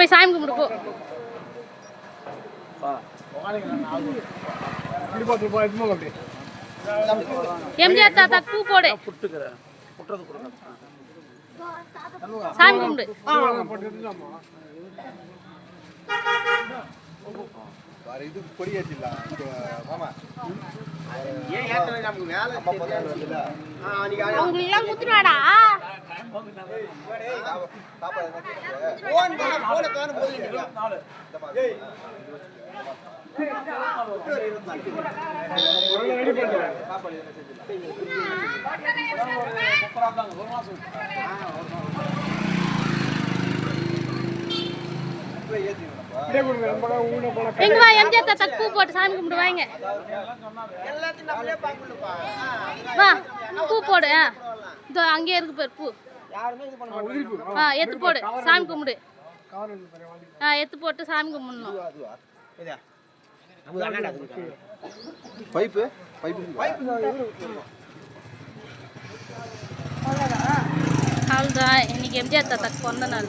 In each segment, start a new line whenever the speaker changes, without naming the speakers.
போய் சாமி கும்பிடு போ. எம்ஜிஆர் தாத்தாக்கு பூ போடு. சாமி கும்பிடு.
இது இது, மாமா
ஏன் ஏத்தல நமக்கு வேலை
எங்க வா எம்ஜிஆர் பூ போட்டு சாமி கும்பிடு வாங்க
எல்லாத்தையும் நம்மளே பார்க்கணும்ப்பா.
வா பூ போடு ஆ. இதோ அங்கேயே இருக்கு பாரு பூ.
யாருமே இது பண்ண மாட்டாங்க.
ஆ எடுத்து போடு சாமி கும்பிடு. ஆ எடுத்து போட்டு சாமி கும்பிடணும்.
பைப்பு?
அவ்வளோதான். இன்னைக்கு எம்ஜிஆர் தாத்தாக்கு பிறந்த நாள்.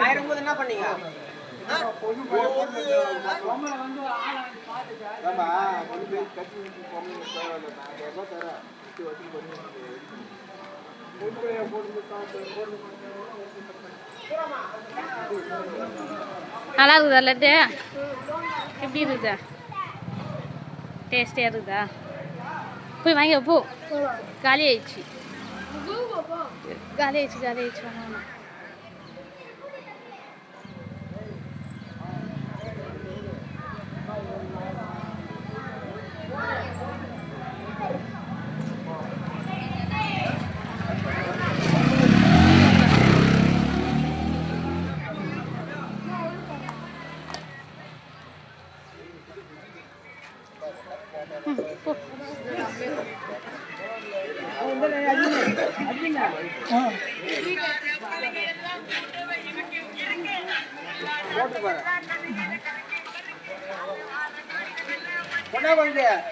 ஆயிரம் போது என்ன பண்ணீங்க
ஆமா கொண்டு போய் கட்டி பொம்மை தரேன் பண்ணி
நல்லா இருக்குதா லட்டு எப்படி இருக்குதா டேஸ்டியாக இருக்குதா போய் வாங்கி போ. காலி ஆயிடுச்சு காலி ஆயிடுச்சு காலி ஆயிடுச்சு வாங்க. வாங்க.
என்ன பண்ணுது
ஏய்